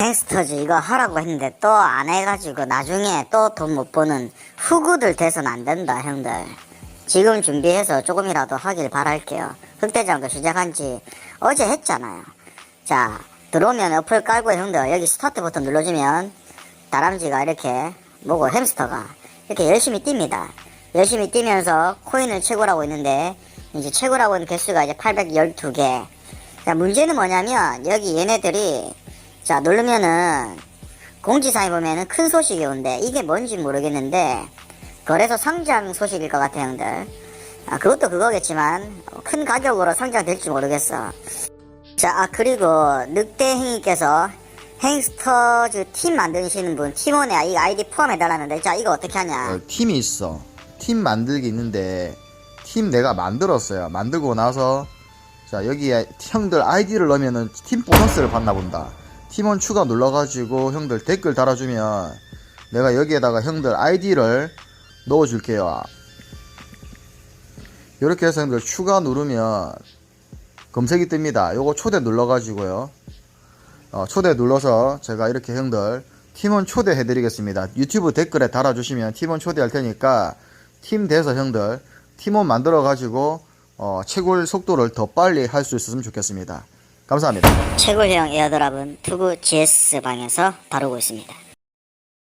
갱스터즈 이거 하라고 했는데 또 안 해가지고 나중에 또 돈 못 버는 후구들 돼서는 안 된다 형들. 지금 준비해서 조금이라도 하길 바랄게요. 흑대장도 시작한 지 어제 했잖아요. 자 들어오면 어플 깔고 형들 여기 스타트 버튼 눌러주면 다람쥐가 이렇게 뭐고 햄스터가 이렇게 열심히 뜁니다. 열심히 뛰면서 코인을 최고라고 있는데 이제 최고라고 있는 개수가 이제 812개. 자 문제는 뭐냐면 여기 얘네들이 자 누르면은 공지사에 보면은 큰 소식이 온대 이게 뭔지 모르겠는데 거래소 상장 소식일 것 같아 형들 아 그것도 그거겠지만 큰 가격으로 상장될지 모르겠어 자 아, 그리고 늑대행이께서 행스터즈 팀 만드시는 분 팀원에 이 아이디 포함해달라는데 자 이거 어떻게 하냐 어, 팀이 있어. 팀 만들기 있는데 팀 내가 만들었어요. 만들고 나서 자 여기에 형들 아이디를 넣으면은 팀 보너스를 받나 본다. 팀원 추가 눌러가지고 형들 댓글 달아주면 내가 여기에다가 형들 아이디를 넣어줄게요. 이렇게 해서 형들 추가 누르면 검색이 뜹니다. 요거 초대 눌러가지고요. 어, 초대 눌러서 제가 이렇게 형들 팀원 초대해 드리겠습니다. 유튜브 댓글에 달아주시면 팀원 초대할 테니까 팀 돼서 형들 팀원 만들어 가지고 어, 채굴 속도를 더 빨리 할 수 있었으면 좋겠습니다. 감사합니다. 최고형 에어드랍은 투구 GS 방에서 다루고 있습니다